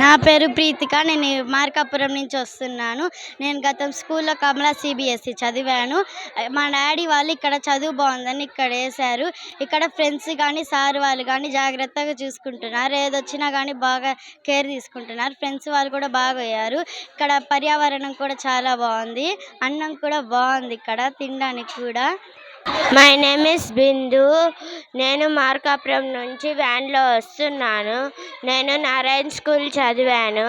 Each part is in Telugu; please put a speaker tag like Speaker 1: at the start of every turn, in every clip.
Speaker 1: నా పేరు ప్రీతిక నేను మార్కాపురం నుంచి వస్తున్నాను. నేను గతం స్కూల్లో కమలా సిబిఎస్సి చదివాను. మా డాడీ వాళ్ళు ఇక్కడ చదువు బాగుందని ఇక్కడ వేశారు. ఇక్కడ ఫ్రెండ్స్ కానీ సార్ వాళ్ళు కానీ జాగ్రత్తగా చూసుకుంటున్నారు. ఏదొచ్చినా కానీ బాగా కేర్ తీసుకుంటున్నారు. ఫ్రెండ్స్ వాళ్ళు కూడా బాగా అయ్యారు ఇక్కడ పర్యావరణం కూడా చాలా బాగుంది. అన్నం కూడా బాగుంది ఇక్కడ తినడానికి కూడా.
Speaker 2: మై నేమ్ ఇస్ బిందు నేను మార్కాపురం నుంచి వ్యాన్లో వస్తున్నాను. నేను నారాయణ స్కూల్ చదివాను.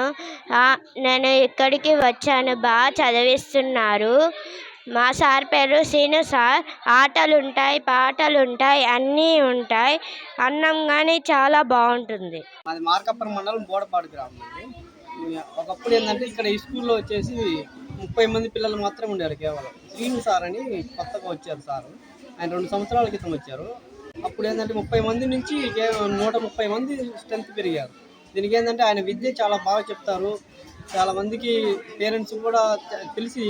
Speaker 2: నేను ఇక్కడికి వచ్చాను. బాగా చదివిస్తున్నారు. మా సార్ పేరు సీను సార్. ఆటలు ఉంటాయి పాటలు ఉంటాయి అన్నీ ఉంటాయి. అన్నం కానీ చాలా బాగుంటుంది.
Speaker 3: మాది మార్కాపురం మండలం బోడపాడు గ్రామం అండి. ఒకప్పుడు ఏంటంటే ఇక్కడ ఈ స్కూల్లో వచ్చేసి ముప్పై మంది పిల్లలు మాత్రం ఉండేవారు కేవలం. శ్రీను సార్ అని కొత్తగా వచ్చారు సార్. ఆయన రెండు సంవత్సరాల క్రితం వచ్చారు. అప్పుడు ఏంటంటే ముప్పై మంది నుంచి నూట ముప్పై మంది స్ట్రెంత్ పెరిగారు. దీనికి ఏంటంటే ఆయన విద్య చాలా బాగా చెప్తారు. చాలా మందికి పేరెంట్స్ కూడా తెలిసి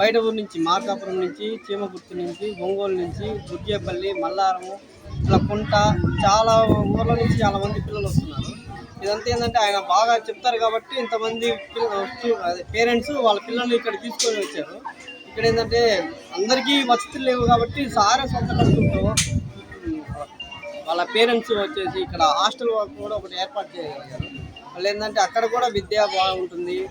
Speaker 3: బయట ఊరు నుంచి మార్కాపురం నుంచి చీమగుర్తు నుంచి ఒంగోలు నుంచి బుగ్గేపల్లి మల్లారము ఇలా కుంట చాలా ఊర్ల నుంచి చాలా మంది పిల్లలు వస్తున్నారు. ఇదంతా ఏంటంటే ఆయన బాగా చెప్తారు కాబట్టి ఇంతమంది పేరెంట్స్ వాళ్ళ పిల్లల్ని ఇక్కడ తీసుకొని వచ్చారు. ఇక్కడ ఏంటంటే అందరికీ వసతులు లేవు కాబట్టి సారే సొంత ఖర్చులతో వాళ్ళ పేరెంట్స్ వచ్చేసి ఇక్కడ హాస్టల్ కూడా ఒకటి ఏర్పాటు చేయగలిగారు. వాళ్ళు ఏంటంటే అక్కడ కూడా విద్య బాగుంటుంది.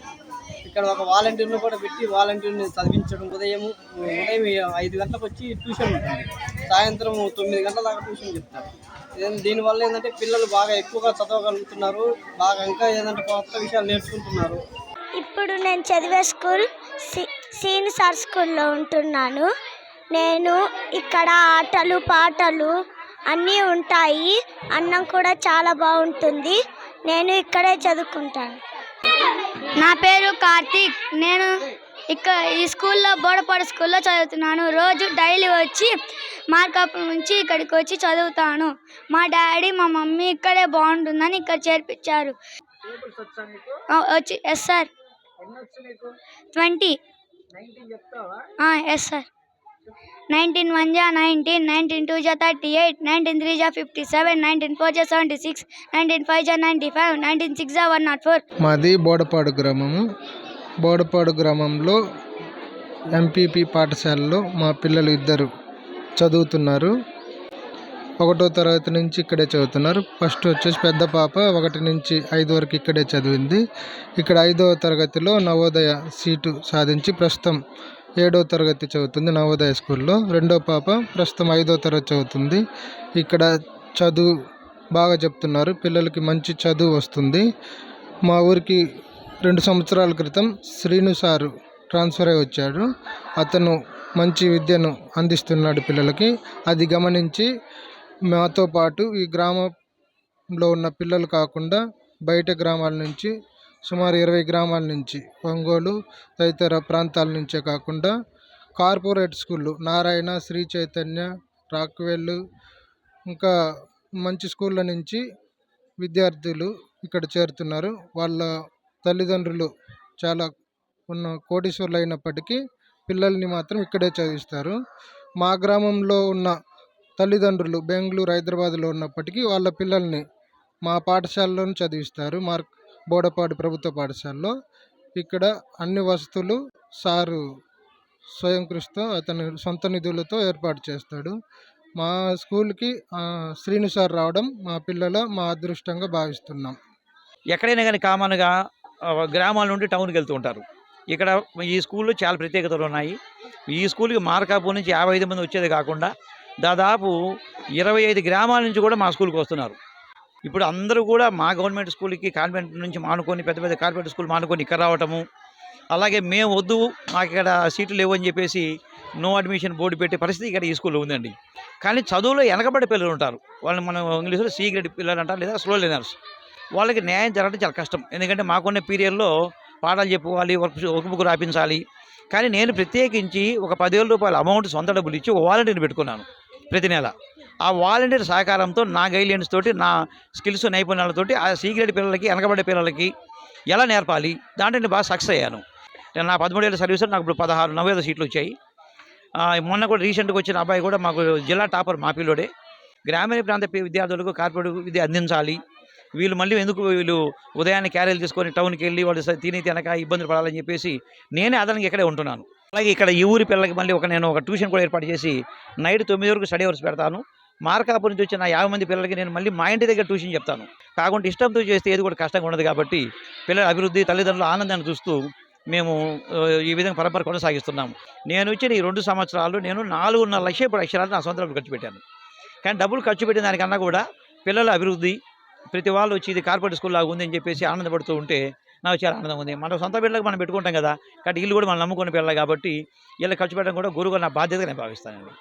Speaker 3: ఇక్కడ ఒక వాలంటీర్ను కూడా పెట్టి వాలంటీర్ని చదివించడం ఉదయం ఉదయం ఐదు గంటలకు వచ్చి ట్యూషన్ ఉంటుంది. సాయంత్రం తొమ్మిది గంటల దాకా ట్యూషన్ చెప్తారు. దీనివల్ల ఏంటంటే పిల్లలు బాగా ఎక్కువగా చదవగలుగుతున్నారు. బాగా ఇంకా ఏంటంటే కొత్త విషయాలు నేర్చుకుంటున్నారు.
Speaker 2: ఇప్పుడు నేను చదివే స్కూల్ సి- సార్ స్కూల్లో ఉంటున్నాను. నేను ఇక్కడ ఆటలు పాటలు అన్నీ ఉంటాయి. అన్నం కూడా చాలా బాగుంటుంది. నేను ఇక్కడే చదువుకుంటాను.
Speaker 1: నా పేరు కార్తీక్. నేను ఇక్కడ ఈ స్కూల్లో బోడపాడు స్కూల్లో చదువుతున్నాను. రోజు డైలీ వచ్చి మార్కాపురం నుంచి ఇక్కడికి వచ్చి చదువుతాను. మా డాడీ మా మమ్మీ ఇక్కడే బాగుంటుందని ఇక్కడ చేర్పించారు. ఆ, వచ్చి yes sir. Twenty. Yes sir. Nineteen one జా నైన్టీన్ నైన్టీన్ టూ జా థర్టీ ఎయిట్ నైన్టీన్ త్రీ జా ఫిఫ్టీ సెవెన్ నైన్టీన్ ఫోర్ జా సెవెంటీ సిక్స్ నైన్టీన్ ఫైవ్ జా నైన్టీ ఫైవ్ నైన్టీన్ సిక్స్ జా వన్ నాట్ ఫోర్.
Speaker 4: మాది బోడపాడు గ్రామము. బోడపాడు గ్రామంలో ఎంపీపీ పాఠశాలలో మా పిల్లలు ఇద్దరు చదువుతున్నారు. ఒకటో తరగతి నుంచి ఇక్కడే చదువుతున్నారు. ఫస్ట్ వచ్చేసి పెద్ద పాప ఒకటి నుంచి ఐదు వరకు ఇక్కడే చదివింది. ఇక్కడ ఐదవ తరగతిలో నవోదయ సీటు సాధించి ప్రస్తుతం ఏడో తరగతి చదువుతుంది నవోదయ స్కూల్లో. రెండో పాప ప్రస్తుతం ఐదో తరగతి చదువుతుంది. ఇక్కడ చదువు బాగా చెప్తున్నారు. పిల్లలకి మంచి చదువు వస్తుంది. మా ఊరికి రెండు సంవత్సరాల క్రితం శ్రీను సారు ట్రాన్స్ఫర్ అయి వచ్చాడు. అతను మంచి విద్యను అందిస్తున్నాడు పిల్లలకి. అది గమనించి మాతో పాటు ఈ గ్రామంలో ఉన్న పిల్లలు కాకుండా బయట గ్రామాల నుంచి సుమారు ఇరవై గ్రామాల నుంచి ఒంగోలు తదితర ప్రాంతాల నుంచే కాకుండా కార్పొరేట్ స్కూళ్ళు నారాయణ శ్రీ చైతన్య రాక్వెల్ ఇంకా మంచి స్కూళ్ళ నుంచి విద్యార్థులు ఇక్కడ చేరుతున్నారు. వాళ్ళ తల్లిదండ్రులు చాలా ఉన్న కోటీశ్వర్లు అయినప్పటికీ పిల్లల్ని మాత్రం ఇక్కడే చదివిస్తారు. మా గ్రామంలో ఉన్న తల్లిదండ్రులు బెంగళూరు హైదరాబాద్లో ఉన్నప్పటికీ వాళ్ళ పిల్లల్ని మా పాఠశాలలోనే చదివిస్తారు. మా బోడపాడు ప్రభుత్వ పాఠశాలలో ఇక్కడ అన్ని వసతులు సారు స్వయం కృషితో అతని సొంత నిధులతో ఏర్పాటు చేస్తాడు. మా స్కూల్కి శ్రీను సార్ రావడం మా పిల్లల మా అదృష్టంగా భావిస్తున్నాం.
Speaker 5: ఎక్కడైనా కానీ కామన్గా గ్రామాల నుండి టౌన్కి వెళ్తూ ఉంటారు. ఇక్కడ ఈ స్కూల్లో చాలా ప్రత్యేకతలు ఉన్నాయి. ఈ స్కూల్కి మార్కాపూర్ నుంచి యాభై ఐదు మంది వచ్చేది కాకుండా దాదాపు ఇరవై ఐదు గ్రామాల నుంచి కూడా మా స్కూల్కి వస్తున్నారు. ఇప్పుడు అందరూ కూడా మా గవర్నమెంట్ స్కూల్కి కాన్వెంట్ నుంచి మానుకొని పెద్ద పెద్ద కార్పొరేట్ స్కూల్ మానుకొని ఇక్కడ రావటము. అలాగే మేము వద్దు మాకు ఇక్కడ సీట్లు లేవు అని చెప్పేసి నో అడ్మిషన్ బోర్డు పెట్టే పరిస్థితి ఇక్కడ ఈ స్కూల్లో ఉందండి. కానీ చదువులో వెనకబడే పిల్లలు ఉంటారు. వాళ్ళని మనం ఇంగ్లీష్లో సి గ్రేడ్ పిల్లలు అంటారు లేదా స్లో లెర్నర్స్. వాళ్ళకి న్యాయం జరగడం చాలా కష్టం. ఎందుకంటే మాకున్న పీరియడ్లో పాఠాలు చెప్పుకోవాలి వర్క్ వర్క్ బుక్ రాపించాలి. కానీ నేను ప్రత్యేకించి ఒక పదివేల రూపాయల అమౌంట్ సొంత డబ్బులు ఇచ్చి ఒక వాలంటీర్ని పెట్టుకున్నాను ప్రతి నెల. ఆ వాలంటీర్ సహకారంతో నా గైడ్లైన్స్ తోటి నా స్కిల్స్ నైపుణ్యాలతోటి ఆ సీక్రెట్ పిల్లలకి వెనకబడే పిల్లలకి ఎలా నేర్పాలి? దాంట్లో నేను బాగా సక్సెస్ అయ్యాను. నేను నా పదమూడేళ్ళ సర్వీస్ నాకు ఇప్పుడు పదహారు నవ్వేదో సీట్లు వచ్చాయి. మొన్న కూడా రీసెంట్గా వచ్చిన అబ్బాయి కూడా మాకు జిల్లా టాపర్ మా పిల్లోడే. గ్రామీణ ప్రాంత విద్యార్థులకు కార్పొరేట్ విద్య అందించాలి. వీళ్ళు మళ్ళీ ఎందుకు వీళ్ళు ఉదయాన్నే క్యారీలు తీసుకొని టౌన్కి వెళ్ళి వాళ్ళు తిని తినక ఇబ్బందులు పడాలని చెప్పేసి నేనే అదనంగా ఇక్కడే ఉంటున్నాను. అలాగే ఇక్కడ ఈ ఊరి పిల్లలకి మళ్ళీ ఒక నేను ఒక ట్యూషన్ కూడా ఏర్పాటు చేసి నైట్ తొమ్మిది వరకు స్టడీ అవర్స్ పెడతాను. మార్కాపు నుంచి వచ్చిన యాభై మంది పిల్లలకి నేను మళ్ళీ మా ఇంటి దగ్గర ట్యూషన్ చెప్తాను. కాకుండా ఇష్టంతో చేస్తే ఏది కూడా కష్టంగా ఉండదు కాబట్టి పిల్లల అభివృద్ధి తల్లిదండ్రుల ఆనందాన్ని చూస్తూ మేము ఈ విధంగా పరంపర కొనసాగిస్తున్నాము. నేను ఇచ్చిన ఈ రెండు సంవత్సరాలు నేను నాలుగున్నర లక్ష అక్షరాలు నా సొంత ఖర్చు పెట్టాను. కానీ డబ్బులు ఖర్చు పెట్టిన దానికన్నా కూడా పిల్లల అభివృద్ధి ప్రతి వాళ్ళు వచ్చి ఇది కార్పొరేట్ స్కూల్ లాగా ఉంది అని చెప్పేసి ఆనందపడుతూ ఉంటే నాకు చాలా ఆనందం ఉంది. మన సొంత పిల్లలకు మనం పెట్టుకుంటాం కదా కాబట్టి ఇల్లు కూడా మనం నమ్ముకునే పిల్లలు కాబట్టి వీళ్ళకి ఖర్చు పెట్టడం కూడా గురువుగా నా బాధ్యతగా నేను భావిస్తానండి